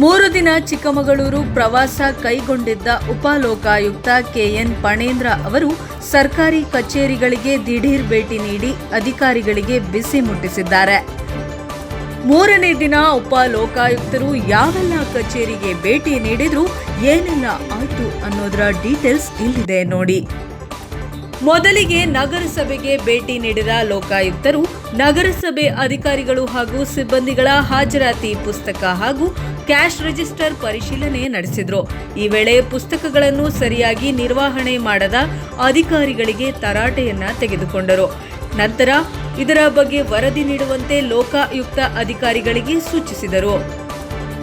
ಮೂರು ದಿನ ಚಿಕ್ಕಮಗಳೂರು ಪ್ರವಾಸ ಕೈಗೊಂಡಿದ್ದ ಉಪಲೋಕಾಯುಕ್ತ ಕೆಎನ್ ಪಣೇಂದ್ರ ಅವರು ಸರ್ಕಾರಿ ಕಚೇರಿಗಳಿಗೆ ದಿಢೀರ್ ಭೇಟಿ ನೀಡಿ ಅಧಿಕಾರಿಗಳಿಗೆ ಬಿಸಿ ಮುಟ್ಟಿಸಿದ್ದಾರೆ. ಮೂರನೇ ದಿನ ಉಪ ಲೋಕಾಯುಕ್ತರು ಯಾವೆಲ್ಲ ಕಚೇರಿಗೆ ಭೇಟಿ ನೀಡಿದ್ರು, ಏನೆಲ್ಲ ಆಯ್ತು ಅನ್ನೋದರ ಡೀಟೇಲ್ಸ್ ಇಲ್ಲಿದೆ ನೋಡಿ. ಮೊದಲಿಗೆ ನಗರಸಭೆಗೆ ಭೇಟಿ ನೀಡಿದ ಲೋಕಾಯುಕ್ತರು, ನಗರಸಭೆ ಅಧಿಕಾರಿಗಳು ಹಾಗೂ ಸಿಬ್ಬಂದಿಗಳ ಹಾಜರಾತಿ ಪುಸ್ತಕ ಹಾಗೂ ಕ್ಯಾಶ್ ರಿಜಿಸ್ಟರ್ ಪರಿಶೀಲನೆ ನಡೆಸಿದ್ರು. ಈ ವೇಳೆ ಪುಸ್ತಕಗಳನ್ನು ಸರಿಯಾಗಿ ನಿರ್ವಹಣೆ ಮಾಡದ ಅಧಿಕಾರಿಗಳಿಗೆ ತರಾಟೆಯನ್ನ ತೆಗೆದುಕೊಂಡರು. ನಂತರ ಇದರ ಬಗ್ಗೆ ವರದಿ ನೀಡುವಂತೆ ಲೋಕಾಯುಕ್ತ ಅಧಿಕಾರಿಗಳಿಗೆ ಸೂಚಿಸಿದರು.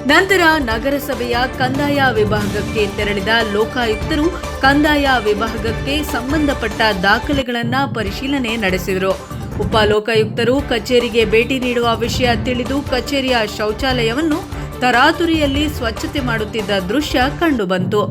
ನಂತರ ನಗರಸಭೆಯ ಕಂದಾಯ ವಿಭಾಗಕ್ಕೆ ತೆರಳಿದ ಲೋಕಾಯುಕ್ತರು ಕಂದಾಯ ವಿಭಾಗಕ್ಕೆ ಸಂಬಂಧಪಟ್ಟ ದಾಖಲೆಗಳನ್ನ ಪರಿಶೀಲನೆ ನಡೆಸಿದರು. ಉಪ ಲೋಕಾಯುಕ್ತರು ಕಚೇರಿಗೆ ಭೇಟಿ ನೀಡುವ ವಿಷಯ ತಿಳಿದು ಕಚೇರಿಯ ಶೌಚಾಲಯವನ್ನು ತರಾತುರಿಯಲ್ಲಿ ಸ್ವಚ್ಛತೆ ಮಾಡುತ್ತಿದ್ದ ದೃಶ್ಯ ಕಂಡುಬಂತು.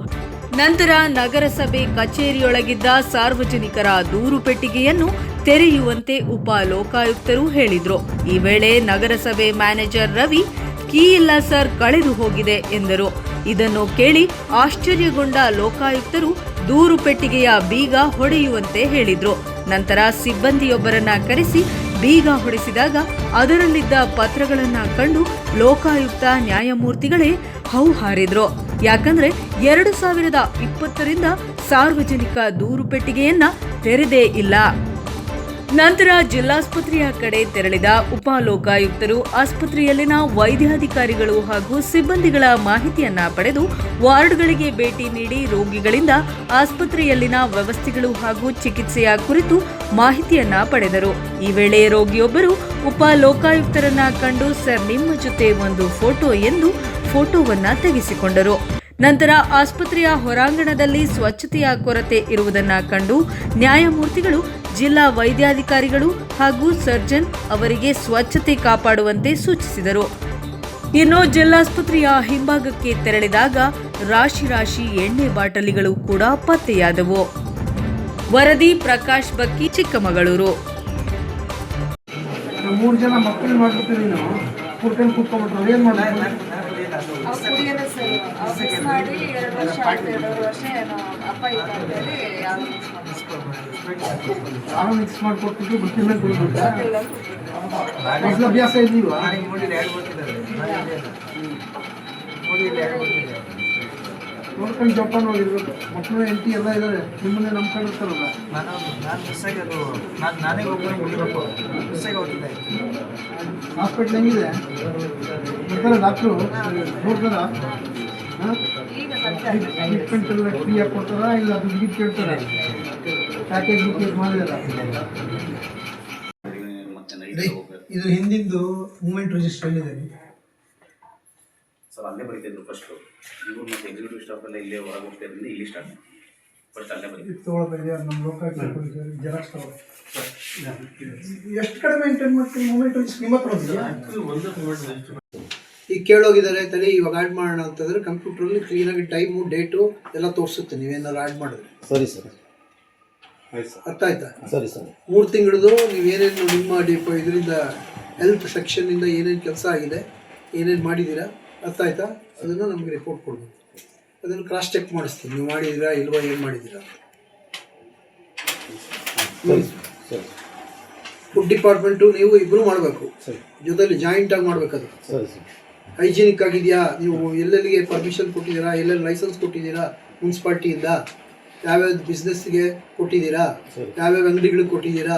ನಂತರ ನಗರಸಭೆ ಕಚೇರಿಯೊಳಗಿದ್ದ ಸಾರ್ವಜನಿಕರ ದೂರು ಪೆಟ್ಟಿಗೆಯನ್ನು ತೆರೆಯುವಂತೆ ಉಪ ಲೋಕಾಯುಕ್ತರು ಹೇಳಿದರು. ಈ ವೇಳೆ ನಗರಸಭೆ ಮ್ಯಾನೇಜರ್ ರವಿ ಕೀ ಇಲ್ಲ ಸರ್ ಕಳೆದು ಹೋಗಿದೆ ಎಂದರು. ಇದನ್ನು ಕೇಳಿ ಆಶ್ಚರ್ಯಗೊಂಡ ಲೋಕಾಯುಕ್ತರು ದೂರು ಪೆಟ್ಟಿಗೆಯ ಬೀಗ ಹೊಡೆಯುವಂತೆ ಹೇಳಿದ್ರು. ನಂತರ ಸಿಬ್ಬಂದಿಯೊಬ್ಬರನ್ನ ಕರೆಸಿ ಬೀಗ ಹೊಡೆಸಿದಾಗ ಅದರಲ್ಲಿದ್ದ ಪತ್ರಗಳನ್ನ ಕಂಡು ಲೋಕಾಯುಕ್ತ ನ್ಯಾಯಮೂರ್ತಿಗಳೇ ಹೌಹಾರಿದ್ರು ಯಾಕಂದ್ರೆ ಎರಡು ಸಾವಿರದ ಇಪ್ಪತ್ತರಿಂದ ಸಾರ್ವಜನಿಕ ದೂರು ಪೆಟ್ಟಿಗೆಯನ್ನ ತೆರೆದೇ ಇಲ್ಲ. ನಂತರ ಜಿಲ್ಲಾಸ್ಪತ್ರೆಯ ಕಡೆ ತೆರಳಿದ ಉಪ ಲೋಕಾಯುಕ್ತರು ಆಸ್ಪತ್ರೆಯಲ್ಲಿನ ವೈದ್ಯಾಧಿಕಾರಿಗಳು ಹಾಗೂ ಸಿಬ್ಬಂದಿಗಳ ಮಾಹಿತಿಯನ್ನ ಪಡೆದು ವಾರ್ಡ್ಗಳಿಗೆ ಭೇಟಿ ನೀಡಿ ರೋಗಿಗಳಿಂದ ಆಸ್ಪತ್ರೆಯಲ್ಲಿನ ವ್ಯವಸ್ಥೆಗಳು ಹಾಗೂ ಚಿಕಿತ್ಸೆಯ ಕುರಿತು ಮಾಹಿತಿಯನ್ನ ಪಡೆದರು. ಈ ವೇಳೆ ರೋಗಿಯೊಬ್ಬರು ಉಪ ಲೋಕಾಯುಕ್ತರನ್ನ ಕಂಡು, ಸರ್, ನಿಮ್ಮ ಜೊತೆ ಒಂದು ಫೋಟೋ ಎಂದು ಫೋಟೋವನ್ನ ತೆಗೆಸಿಕೊಂಡರು. ನಂತರ ಆಸ್ಪತ್ರೆಯ ಹೊರಾಂಗಣದಲ್ಲಿ ಸ್ವಚ್ಛತೆಯ ಕೊರತೆ ಇರುವುದನ್ನು ಕಂಡು ನ್ಯಾಯಮೂರ್ತಿಗಳು ಜಿಲ್ಲಾ ವೈದ್ಯಾಧಿಕಾರಿಗಳು ಹಾಗೂ ಸರ್ಜನ್ ಅವರಿಗೆ ಸ್ವಚ್ಛತೆ ಕಾಪಾಡುವಂತೆ ಸೂಚಿಸಿದರು. ಇನ್ನು ಜಿಲ್ಲಾಸ್ಪತ್ರೆಯ ಹಿಂಭಾಗಕ್ಕೆ ತೆರಳಿದಾಗ ರಾಶಿ ರಾಶಿ ಎಣ್ಣೆ ಬಾಟಲಿಗಳು ಕೂಡ ಪತ್ತೆಯಾದವು. ವರದಿ ಪ್ರಕಾಶ್ ಬಕ್ಕಿ ಚಿಕ್ಕಮಗಳೂರು. ಮೂರು ಜನ ಮಕ್ಕಳು ಮಾಡ್ಬಿಟ್ಟು ನೀನು ಕುಡ್ಕೊಂಡು ಕುತ್ಕೊಂಡ್ಬಿಟ್ರು. ಏನು ಮಾಡ್ಬೇಕು? ಮಾಡಿ ಎರಡು ವರ್ಷ ವರ್ಷ ಅಪ್ಪ ಯಾರು ಮಿಕ್ಸ್ ಮಾಡ್ಕೊಟ್ಟಿದ್ದು ಗೊತ್ತಿಲ್ಲ ಮೇಲೆ ಮೊದಲು ಅಭ್ಯಾಸ ಇದ್ದೀವಾ ನೋಡ್ಕೊಂಡು ಜೋಪಾನ ಹೋಗಿರ್ಬೇಕು ಮಕ್ಕಳು ಎಂಟಿ ಎಲ್ಲ ಇದ್ದಾರೆ ನಿಮ್ಮನ್ನೇ ನಂಬ್ಕೊಂಡಿರ್ತಾರಲ್ಲ ನಾನು ನಾನು ಮಿಸ್ಸಾಗಿ ಅದು ನಾನು ನಾನೇ ಒಬ್ಬನೇ ಉಳಿಬೇಕು ಮಿಸ್ ಆಗಿ ಹೋಗ್ತಿದ್ದೆ ಹಾಸ್ಪಿಟ್ಲ್ ಹೆಂಗಿದೆ? ಬರ್ತಾರೆ ಡಾಕ್ಟ್ರು ನೋಡ್ತಾರ? ಟ್ರೀಟ್ಮೆಂಟ್ ಎಲ್ಲ ಫ್ರೀಯಾಗಿ ಕೊಡ್ತಾರಾ? ಇಲ್ಲ ದುಡ್ಡು ಕೇಳ್ತಾರ? ಪ್ಯಾಕೇಜ್ ಮಾಡಲ್ಲ ಮಾಡಿದಾರ? ಇದು ಹಿಂದಿಂದು ಮೂಮೆಂಟ್ ರಿಜಿಸ್ಟರ್ ಇದೆ ಸರ್ ಅಲ್ಲೇ ಬರೀತಿದ್ರು ಫಸ್ಟು ಇವರು ಮತ್ತು ಎಕ್ಸಿಕ್ಯೂಟಿವ್ ಸ್ಟಾಫ್ ಎಲ್ಲ ಇಲ್ಲೇ ಹೊರಗೆ ಹೋಗ್ತಿದ್ರಿಂದ ಇಲ್ಲಿ ಸ್ಟಾರ್ಟ್ ಫಸ್ಟ್ ಅಲ್ಲೇ ಬರೀ ತೊಗೊಳ್ತಾ ನಮ್ಮ ಲೋಕಾಯುಕ್ತ ಕೊಡಿದ್ದಾರೆ ಜೆರಾಕ್ಸ್ ಎಷ್ಟು ಕಡೆ ಮೇಂಟೈನ್ ಮಾಡ್ತೀವಿ ಮೂಮೆಂಟ್ ರಿಜಿಸ್ಟರ್ ನಿಮ್ಮ ಹತ್ರ ಒಂದಿದೆಯಾ? ಈಗ ಕೇಳೋಗಿದ್ದಾರೆ ತಲೆ ಇವಾಗ ಆ್ಯಡ್ ಮಾಡೋಣ ಅಂತಂದ್ರೆ ಕಂಪ್ಯೂಟ್ರಲ್ಲಿ ಕ್ಲೀನಾಗಿ ಟೈಮು ಡೇಟು ಎಲ್ಲ ತೋರಿಸುತ್ತೆ ನೀವೇನಾದ್ರು ಆ್ಯಡ್ ಮಾಡಿದ್ರೆ. Sir sir. ಅರ್ಥ ಆಯ್ತಾ? ಸರಿ ಸರಿ. ಮೂರು ತಿಂಗಳದು ನೀವೇನೇನು ನಿಮ್ಮ ಡಿಪ ಇದರಿಂದ ಹೆಲ್ತ್ ಸೆಕ್ಷನ್ನಿಂದ ಏನೇನು ಕೆಲಸ ಆಗಿದೆ ಏನೇನು ಮಾಡಿದ್ದೀರಾ ಅರ್ಥ ಆಯ್ತಾ? ಅದನ್ನು ನಮಗೆ ರಿಪೋರ್ಟ್ ಕೊಡಬೇಕು. ಅದನ್ನು ಕ್ರಾಸ್ ಚೆಕ್ ಮಾಡಿಸ್ತೀನಿ. ನೀವು ಮಾಡಿದ್ದೀರಾ ಇಲ್ವಾ ಏನು ಮಾಡಿದ್ದೀರಾ? ಫುಡ್ ಡಿಪಾರ್ಟ್ಮೆಂಟು ನೀವು ಇಬ್ಬರು ಮಾಡಬೇಕು. ಸರಿ. ಜೊತೆಲಿ ಜಾಯಿಂಟಾಗಿ ಮಾಡಬೇಕದು. ಹೈಜಿನಿಕ್ ಆಗಿದೆಯಾ? ನೀವು ಎಲ್ಲೆಲ್ಲಿಗೆ ಪರ್ಮಿಷನ್ ಕೊಟ್ಟಿದ್ದೀರಾ? ಎಲ್ಲೆಲ್ಲಿ ಲೈಸೆನ್ಸ್ ಕೊಟ್ಟಿದ್ದೀರಾ? ಮುನ್ಸಿಪಾಲ್ಟಿಯಿಂದ ಯಾವ್ಯಾವ ಬಿಸ್ನೆಸ್ಗೆ ಕೊಟ್ಟಿದ್ದೀರಾ? ಸರಿ. ಯಾವ್ಯಾವ ಅಂಗಡಿಗಳಿಗೆ ಕೊಟ್ಟಿದ್ದೀರಾ?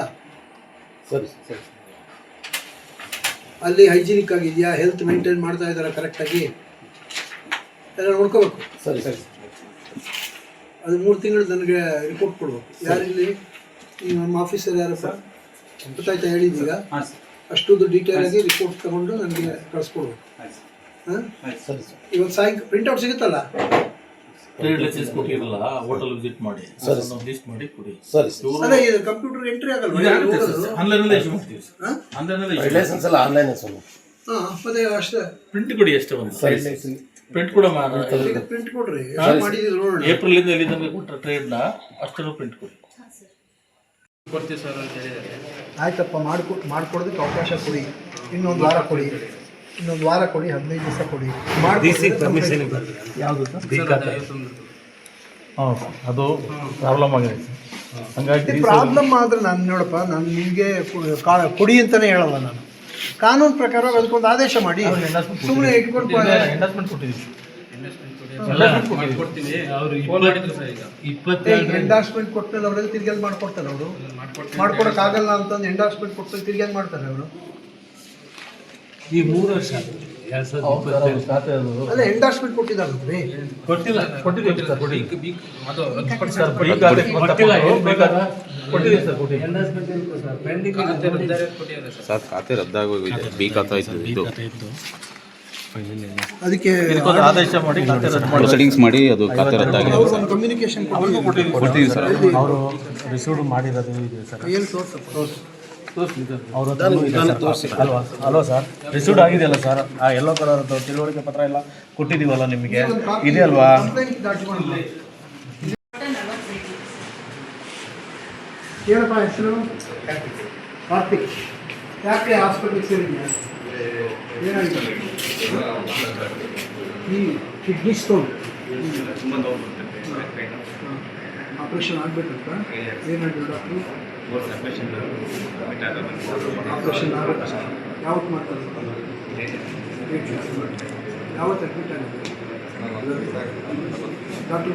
ಸರಿ ಸರಿ. ಅಲ್ಲಿ ಹೈಜಿನಿಕ್ ಆಗಿದೆಯಾ? ಹೆಲ್ತ್ ಮೇಂಟೈನ್ ಮಾಡ್ತಾ ಇದ್ದಾರಾ ಕರೆಕ್ಟಾಗಿ ಎಲ್ಲ ನೋಡ್ಕೋಬೇಕು. ಸರಿ ಸರಿ. ಅದು ಮೂರು ತಿಂಗಳು ನನಗೆ ರಿಪೋರ್ಟ್ ಕೊಡ್ಬೇಕು ಯಾರಿಲ್ಲಿ? ಈ ನಮ್ಮ ಆಫೀಸರ್ ಯಾರಪ್ಪ ಗೊತ್ತಾಯ್ತಾ ಹೇಳಿದ್ದೀಗ ಸರ್. ಅಷ್ಟೊಂದು ಡೀಟೇಲ್ ಆಗಿ ರಿಪೋರ್ಟ್ ತಗೊಂಡು ನನಗೆ ಕಳಿಸ್ಕೊಡ್ಬೇಕು ಹಾಂ? ಸರಿ ಸರ್. ಇವತ್ತು ಸಾಯಂಕಾಲ ಪ್ರಿಂಟ್ಔಟ್ ಸಿಗುತ್ತಲ್ಲ? ಟ್ರೇಡ್ ಲೈಸೆನ್ಸ್ ಕೊಟ್ಟಿರಲ್ಲ ಹೋಟೆಲ್ ವಿಸಿಟ್ ಮಾಡಿ ಸರಿ. ಲಿಸ್ಟ್ ಮಾಡಿ ಕೊಡಿ. ಸರಿ ಸರ್. ಅದೇ ಇದು ಕಂಪ್ಯೂಟರ್ ಎಂಟ್ರಿ ಆಗಲ್ವಾ? ಆನ್ಲೈನಲ್ಲೇ ಇಶ್ಯೂ ಮಾಡ್ತೀವಿ ಸರ್. ಹಾಂ? ಆನ್ಲೈನಲ್ಲೇ ಲೈಸೆನ್ಸ್ ಎಲ್ಲ ಆನ್ಲೈನ್ ಸರ್ ಹಾಂ ಮತ್ತೆ ಅಷ್ಟೇ. ಪ್ರಿಂಟ್ ಕೊಡಿ ಅಷ್ಟೇ ಒಂದು. ಸರಿ ಪ್ರಿಂಟ್ ಕೂಡ ಪ್ರಿಂಟ್ ಕೊಡ್ರಿ? ಹಾ. ಮಾಡಿದ್ರು ನೋಡೋಣ. ಏಪ್ರಿಲ್ ಇಂದ ಇಲ್ಲಿ ತನಕ ಕೊಟ್ಟ ಟ್ರೇಡ್ನ ಅಷ್ಟನ್ನು ಪ್ರಿಂಟ್ ಕೊಡಿ. ಕೊಡ್ತೀವಿ ಸರ್ ಅಂತ ಹೇಳಿದ್ದಾರೆ. ಆಯ್ತಪ್ಪ ಮಾಡ್ಕೊ ಮಾಡ್ಕೊಡೋದಕ್ಕೆ ಅವಕಾಶ ಕೊಡಿ. ಇನ್ನೊಂದು ವಾರ ಕೊಡಿ. ಇನ್ನೊಂದು ವಾರ ಕೊಡಿ ಹದಿನೈದು ದಿವಸ ಕೊಡಿ. ಯಾವುದು ಅದು ಪ್ರಾಬ್ಲಮ್ ಆಗಿದೆ. ಹಾಗಾಗಿ ಪ್ರಾಬ್ಲಮ್ ಆದರೆ ನಾನು ನೋಡಪ್ಪ ನಾನು ನಿಮಗೆ ಕೊಡಿ ಅಂತಲೇ ಹೇಳಲ್ಲ ನಾನು. ಕಾನೂನು ಪ್ರಕಾರ ಅದಕ್ಕೊಂದು ಆದೇಶ ಮಾಡಿ. ಸುಮ್ಮನೆ ಇಟ್ಕೊಂಡು ಎಂಡಾರ್ಸ್ಮೆಂಟ್ ಕೊಟ್ಟಮೇಲೆ ಅವರೆಲ್ಲ ತಿರ್ಗಿ ಮಾಡ್ಕೊಡ್ತಾರೆ ಅವರು. ಮಾಡ್ಕೊಡಕ್ಕಾಗಲ್ಲ ಅಂತಂದು ಎಂಡಾರ್ಸ್ಮೆಂಟ್ ಕೊಟ್ಟು ತಿರ್ಗಿ ಮಾಡ್ತಾರೆ ಅವರು. ಈ ಮೂರು ವರ್ಷ ಅಲ್ಲ ಎಂಡಾರ್ಸ್ಮೆಂಟ್ ಕೊಟ್ಟಿಲ್ಲ. ಕೊಟ್ಟಿದ್ದೀವಿ ಸರ್ ಕೊಡಿ ಸರ್ ಬೇಕಾದ್ರೆ ಕೊಟ್ಟಿದ್ದೀವಿ ಸರ್ ಖಾತೆ ರದ್ದಾಗೋಗಿದೆ ಬಿ ಖಾತೆ ಇತ್ತು ಇದು ಅದಕ್ಕೆ ಆದೇಶ ಮಾಡಿ ಖಾತೆ ರದ್ದು ಮಾಡಿ. ಪ್ರೊಸೀಡಿಂಗ್ಸ್ ಮಾಡಿ ಅದು ಖಾತೆ ರದ್ದಾಗಿದೆ. ಕಮ್ಯುನಿಕೇಶನ್ ಸರ್ ಅವರು ಮಾಡಿರೋದು ಇದೆ ಸರ್ ಏನು ತೋರ್ಸಪ್ಪ ಅವ್ರ ಅಲ್ವಾ? ಅಲ್ವಾ ಸರ್? ರಿಸೀವ್ಡ್ ಆಗಿದೆಯಲ್ಲ ಸರ್? ಆ ಎಲ್ಲೋ ಕಲರ್ ತಿಳುವಳಿಕೆ ಪತ್ರ ಎಲ್ಲ ಕೊಟ್ಟಿದ್ದೀವಲ್ಲ ನಿಮಗೆ? ಇದೆ ಅಲ್ವಾ? ಕಂಪ್ಲೇಂಟ್ ದಾಖಲೆ ಮಾಡೋಣ. ಏನಪ್ಪ ಹೆಸರು? ಕಾರ್ತಿಕ್. ಯಾಕೆ ಹಾಸ್ಪಿಟ್ಲಿಗೆ ಸೇರಿದ್ಯಾ? ಏನಾಗಿದೆ ಈ ಕಿಡ್ನಿ ಸ್ಟೋನ್ ಆಪ್ರೇಷನ್ ಆಗಬೇಕಂತ? ಏನಾಗಿದೆ ಡಾಕ್ಟ್ರು? ಆಪ್ರೇಷನ್ ಯಾವತ್ತು ಮಾಡ್ತಾರೆ ಯಾವತ್ತು ಅಡ್ಮಿಟ್ ಆಗಿದೆ? ಡಾಕ್ಟ್ರು